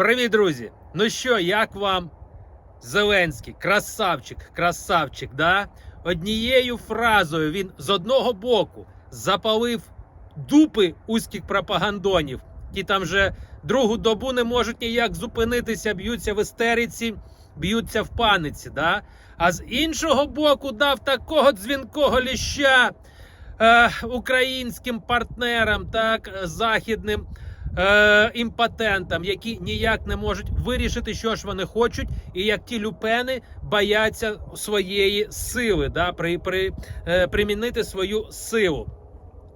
Привіт, друзі! Ну що, як вам Зеленський? Красавчик, красавчик, да? Однією фразою він з одного боку запалив дупи узьких пропагандонів, ті там вже другу добу не можуть ніяк зупинитися, б'ються в істериці, б'ються в паниці. Да? А з іншого боку дав такого дзвінкого ліща е, українським партнерам, так, західним е, імпотентам, які ніяк не можуть вирішити, що ж вони хочуть, і як ті люпени бояться своєї сили, да, при, при, е, примінити свою силу.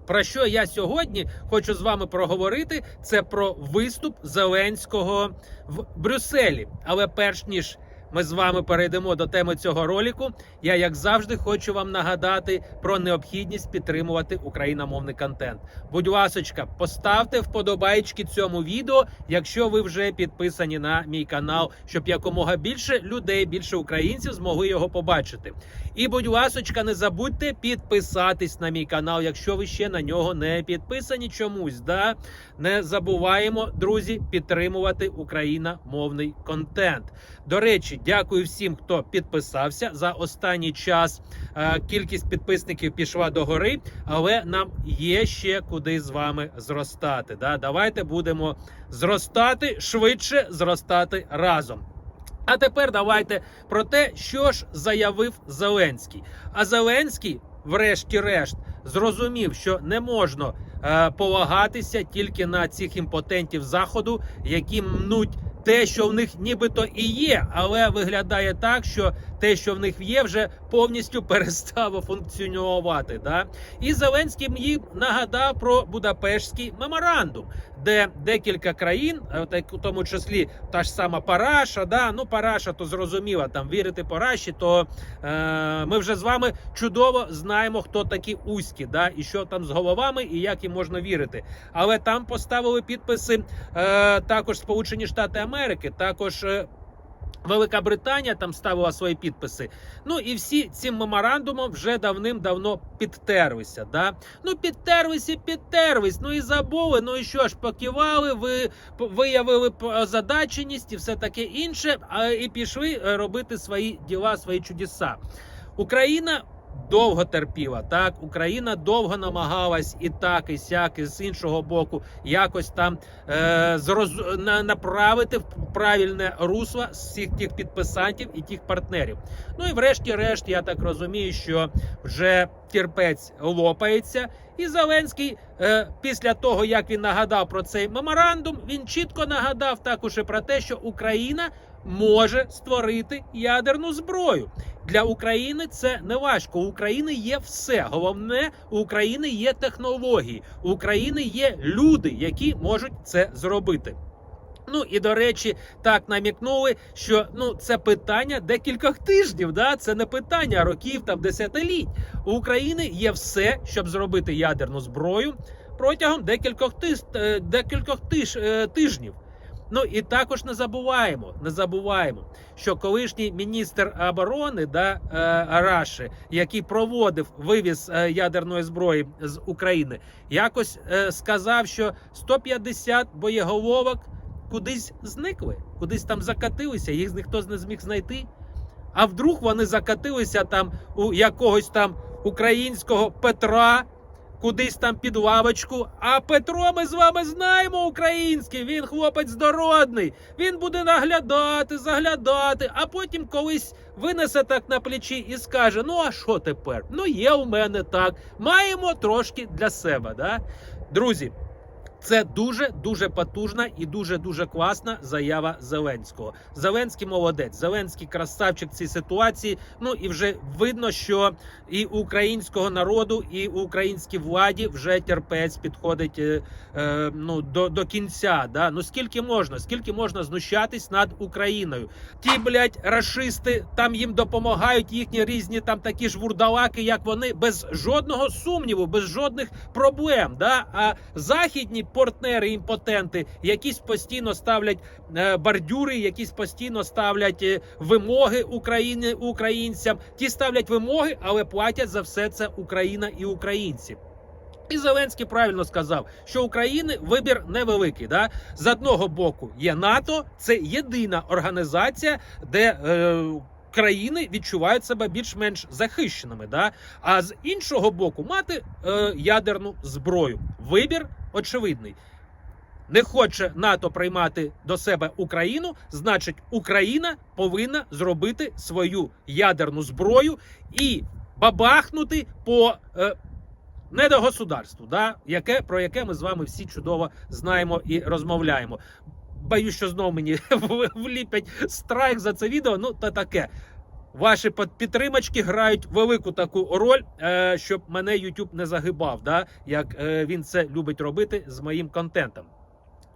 Про що я сьогодні хочу з вами проговорити? Це про виступ Зеленського в Брюсселі. Але перш ніж ми з вами перейдемо до теми цього ролику, я як завжди хочу вам нагадати про необхідність підтримувати україномовний контент. Будь ласочка, поставте вподобайки цьому відео, якщо ви вже підписані на мій канал, щоб якомога більше людей, більше українців змогли його побачити. І будь ласочка, не забудьте підписатись на мій канал, якщо ви ще на нього не підписані чомусь. Да? Не забуваємо, друзі, підтримувати україномовний контент. До речі, дякую всім, хто підписався за останній час. е, Кількість підписників пішла до гори, але нам є ще куди з вами зростати. Да? Давайте будемо зростати швидше, зростати разом. А тепер давайте про те, що ж заявив Зеленський. А Зеленський, врешті-решт, зрозумів, що не можна е, полагатися тільки на цих імпотентів заходу, які мнуть те, що в них нібито і є, але виглядає так, що те, що в них є, вже повністю перестало функціонувати. Да? І Зеленський їм нагадав про Будапештський меморандум, де декілька країн, е, так, у тому числі та ж сама Параша, да? ну Параша, то зрозуміло, там вірити Параші, то е, ми вже з вами чудово знаємо, хто такі Уські, да? і що там з головами, і як їм можна вірити. Але там поставили підписи е, також Сполучені Штати Америки, також. Е, Велика Британія там ставила свої підписи. Ну і всі цим меморандумом вже давним-давно підтерлися. Да? Ну, підтерлись і підтерлись. Ну і забули. Ну і що ж, покивали, ви виявили озадаченість і все таке інше, а і пішли е, робити свої діла, свої чудеса. Україна. Довго терпіла, так Україна довго намагалась і так, і сяк, і з іншого боку, якось там е, зроз... на, направити в правильне русло всіх тих підписантів і тих партнерів. Ну і врешті-решт, я так розумію, що вже терпець лопається, і Зеленський, е, після того як він нагадав про цей меморандум, він чітко нагадав також і про те, що Україна може створити ядерну зброю. Для України це не важко. У України є все. Головне, у України є технології, у України є люди, які можуть це зробити. Ну і до речі, так намікнули, що ну це питання декількох тижнів. Да, це не питання років там десятиліть. У України є все, щоб зробити ядерну зброю протягом декількох тиж, е, декількох тиж, е, тижнів. Ну і також не забуваємо, не забуваємо, що колишній міністр оборони да, е, Раші, який проводив вивіз е, ядерної зброї з України, якось е, сказав, що 150 боєголовок кудись зникли, кудись там закатилися, їх ніхто не зміг знайти. А вдруг вони закатилися там у якогось там українського Петра, кудись там під лавочку. А Петро ми з вами знаємо український. Він хлопець дородний. Він буде наглядати, заглядати, а потім колись винесе так на плечі і скаже: Ну а що тепер? Ну є у мене так. Маємо трошки для себе. Да? Друзі. Це дуже дуже потужна і дуже дуже класна заява Зеленського. Зеленський молодець, Зеленський красавчик в цій ситуації. Ну і вже видно, що і українського народу, і українській владі вже терпець підходить е, е, ну до, до кінця. Да? Ну скільки можна? Скільки можна знущатись над Україною? Ті, блядь, рашисти там їм допомагають їхні різні там такі ж вурдалаки, як вони, без жодного сумніву, без жодних проблем. Да? А західні партнери, імпотенти, якісь постійно ставлять е, бордюри, якісь постійно ставлять е, вимоги України українцям. Ті ставлять вимоги, але платять за все це Україна і українці. І Зеленський правильно сказав, що України вибір невеликий. Да? З одного боку є НАТО, це єдина організація, де е, країни відчувають себе більш-менш захищеними. Да? А з іншого боку, мати е, ядерну зброю. Вибір очевидний. Не хоче НАТО приймати до себе Україну, значить, Україна повинна зробити свою ядерну зброю і бабахнути по е, недогосударству, да, яке, про яке ми з вами всі чудово знаємо і розмовляємо. Боюсь, що знову мені вліпять страйк за це відео. Ну, та таке. Ваші під- підтримачки грають велику таку роль, е, щоб мене YouTube не загибав, да, як е, він це любить робити з моїм контентом.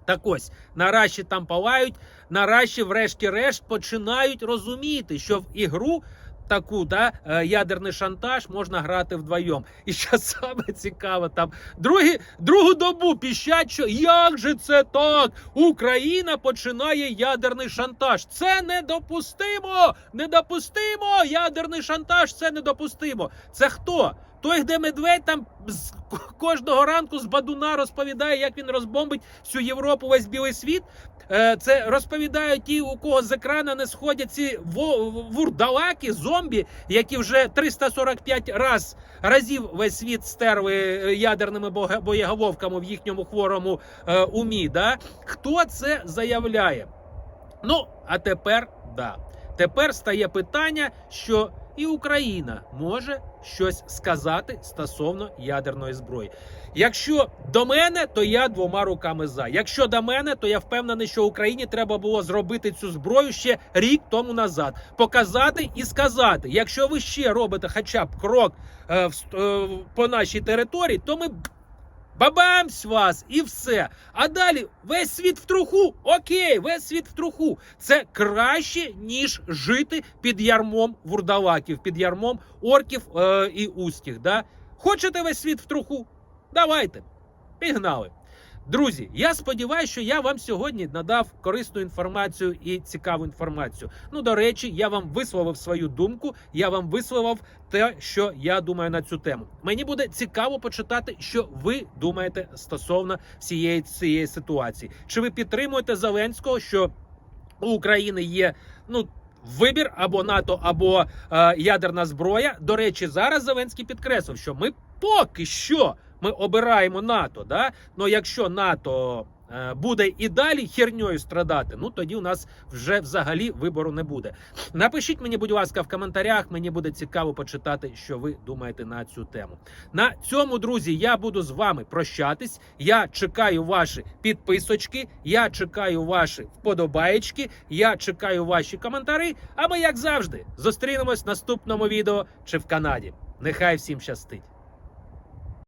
Так ось, наразі там палають, наразі, врешті-решт, починають розуміти, що в ігру таку да, е, ядерний шантаж можна грати вдвоєм. І що саме цікаве, там другі, другу добу піщать, що як же це так? Україна починає ядерний шантаж. Це недопустимо! Недопустимо! Ядерний шантаж це недопустимо. Це хто? Той, де медведь там з кожного ранку з бадуна розповідає, як він розбомбить всю Європу, весь білий світ. Е, Це розповідають ті, у кого з екрана не сходять ці вурдалаки, зомбі, які вже 345 раз, разів весь світ стерли е, ядерними боєголовками в їхньому хворому е, умі. Да? Хто це заявляє? Ну, а тепер да. Тепер стає питання, що і Україна може щось сказати стосовно ядерної зброї. Якщо до мене, то я двома руками за. Якщо до мене, то я впевнений, що Україні треба було зробити цю зброю ще рік тому назад, показати і сказати: якщо ви ще робите хоча б крок е, в е, по нашій території, то ми Бабамсь вас і все. А далі весь світ в труху. Окей, весь світ в труху. Це краще, ніж жити під ярмом вурдалаків, під ярмом орків е, і устіх. Да? Хочете весь світ в труху? Давайте. Пігнали. Друзі, я сподіваюся, що я вам сьогодні надав корисну інформацію і цікаву інформацію. Ну, до речі, я вам висловив свою думку, я вам висловив те, що я думаю на цю тему. Мені буде цікаво почитати, що ви думаєте стосовно всієї цієї ситуації. Чи ви підтримуєте Зеленського, що у України є ну. Вибір або НАТО, або е, ядерна зброя. До речі, зараз Зеленський підкреслив, що ми поки що ми обираємо НАТО. Да? Ну якщо НАТО е, буде і далі херньою страдати, ну тоді у нас вже взагалі вибору не буде. Напишіть мені, будь ласка, в коментарях. Мені буде цікаво почитати, що ви думаєте на цю тему. На цьому, друзі, я буду з вами прощатись. Я чекаю ваші підписочки, я чекаю ваші вподобаєчки, я чекаю ваші коментарі. А ми, як завжди, зустрінемось в наступному відео чи в Канаді. Нехай всім щастить!